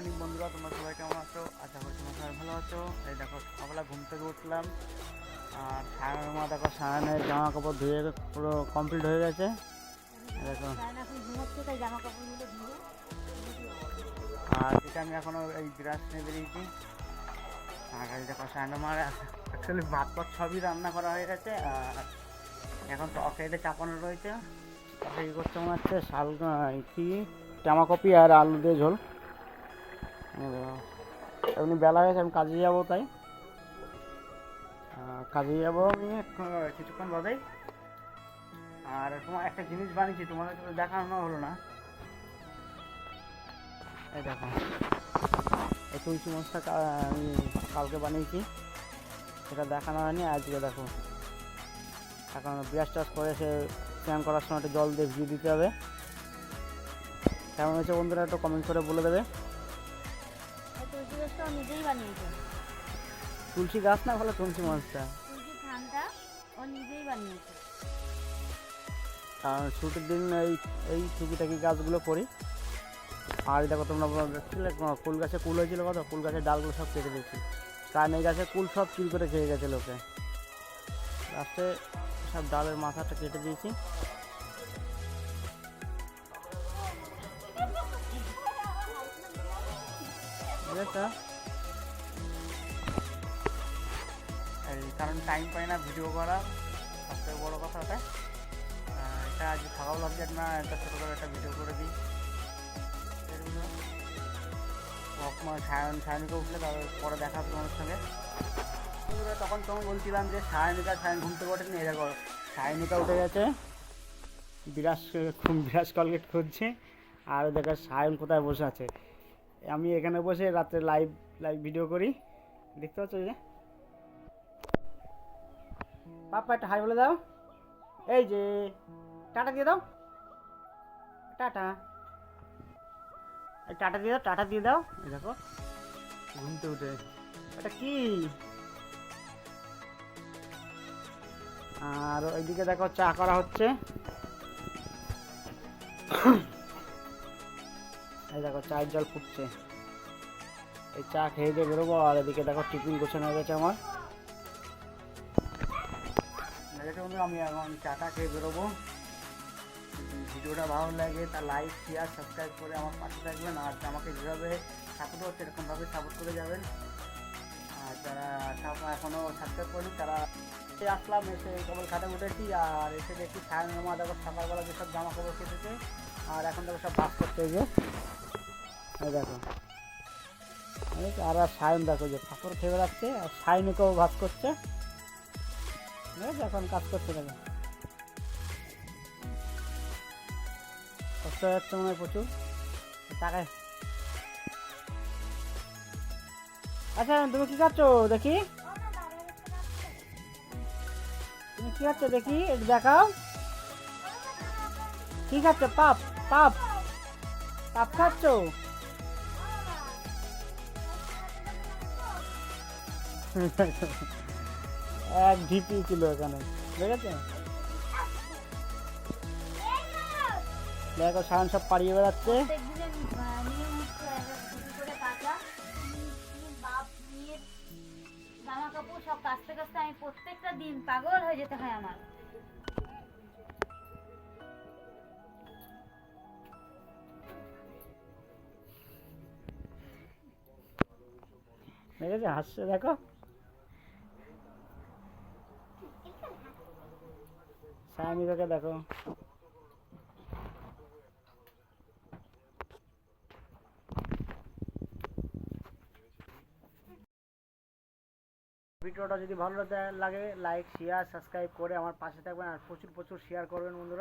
Morning বন্ধুরা তোমরা সবাই কেমন আছো? আশা করি তোমরা সবাই ভালো আছো। এই দেখো সকালবেলা ঘুম থেকে উঠলাম আর সায়নের মা দেখো সায়নের জামা কাপড় ধুয়ে পুরো কমপ্লিট হয়ে গেছে। দেখো। আর যেটা আমি এখনও এই বিরাজ নিয়ে বেরিয়েছি। আর দেখো সায়নের মার অ্যাকচুয়ালি ভাত পাত সবই রান্না করা হয়ে গেছে আর এখন তো অকেটে চাপানো রয়েছে। ই করতে মনে হচ্ছে শাল কি? জামা কপি আর আলু দিয়ে ঝোল। এমনি বেলা হয়েছে, আমি কাজে যাব তাই। কাজে যাব আমি কিছুক্ষণ বাদেই। আর তোমার একটা জিনিস বানিয়েছি, তোমাদের তো দেখানো হলো না। এই দেখো, এই তুলসী মাছটা আমি কালকে বানিয়েছি। সেটা দেখানো হয়নি, আজকে দেখো। এখন ব্রাশ টাশ করে সে স্নান করার সময় একটু জল দিয়ে ভিজিয়ে দিতে হবে। কেমন হয়েছে বন্ধুরা একটু কমেন্ট করে বলে দেবে। ও নিজেই বানিয়েছে তুলসী গাছ না বলে তুলসী মাছটা? তুলসী থানটা ও নিজেই বানিয়েছে কারণ ছুটির দিন এই এই টুকিটাকি গাছগুলো করি। আর দেখো তোমরা দেখছিলে কোনো ফুল গাছে কুল হয়েছিল কত? ফুল গাছের ডালগুলো সব কেটে দিয়েছি। কারণ এই গাছে কুল সব চুরি করে খেয়ে গেছে লোকে। লাস্টে সব ডালের মাথাটা কেটে দিয়েছি। বুঝেছ এই কারণ টাইম পাই না ভিডিও করার। সবথেকে বড় কথা ওটা এটা আজ থাকাও লাগছে না, একটা ছোটো করে একটা ভিডিও করে দিই। সায়ন সায়নিকে উঠলে তাদের পরে দেখা হবে তোমার সঙ্গে। তখন তখন বলছিলাম যে সায়নিকা সায়ন ঘুম থেকে ওঠেনি। এই দেখো সায়নিকা উঠে গেছে। বিরাজ বিরাজ কলগেট খুঁজছে। আর দেখো সায়ন কোথায় বসে আছে? আমি এখানে বসে রাত্রে লাইভ লাইভ ভিডিও করি। দেখতে পাচ্ছ যে? পাপা একটা হাই বলে দাও। এই যে, টাটা দিয়ে দাও। টাটা। টাটা দিয়ে দাও, টাটা দিয়ে দাও। দেখো, ঘুমতে উঠে। এটা কি? আর ওইদিকে দেখো, চা করা হচ্ছে। দেখো, চায়ের জল ফুটছে। এই চা খেয়ে দিয়ে বেরোবো, আর এদিকে দেখো, টিফিন গোছানো হয়ে গেছে আমার। বন্ধু, আমি এখন চাটা খেয়ে বেরোবো। ভিডিওটা ভালো লাগে, তা লাইক শেয়ার সাবস্ক্রাইব করে আমার পাশে থাকবেন, আর আমাকে যেভাবে সাপোর্ট হচ্ছে এরকমভাবে সাপোর্ট করে যাবেন। আর যারা এখনও সাবস্ক্রাইব করেনি, তারা আসলাম, এসে কেবল খাটে উঠেছি, আর এসে দেখি সায়ন মা দেখো, সকালবেলা যেসব জামা কাপড় কেটেছে, আর এখন দেখো সব ভাস করতে এই দেখো। আর আর সায়ন দেখো যে ফাঁকর খেয়ে বেড়াচ্ছে, আর সায়নিকেও ভাস করছে। এখন কাজ করতে দেখো। কষ্ট যাচ্ছে মনে হয় প্রচুর। টাকায় আচ্ছা তুমি কি খাচ্ছ দেখি? তুমি কি খাচ্ছ দেখি, একটু দেখাও। কি খাচ্ছ? পাপ পাপ। পাপ খাচ্ছ? এক ঢিপি ছিল এখানে দেখেছ দেখো, সায়ন সব পাড়িয়ে বেড়াচ্ছে। জামা কাপড় সব আমি প্রত্যেকটা দিন পাগল হয়ে যেতে হয় আমার দেখেছ, হাসছে, দেখো। সায়নিকাকে দেখো। ভিডিওটা যদি ভালো লাগে লাইক শেয়ার সাবস্ক্রাইব করে আমার পাশে থাকবেন আর প্রচুর প্রচুর শেয়ার করবেন বন্ধুরা।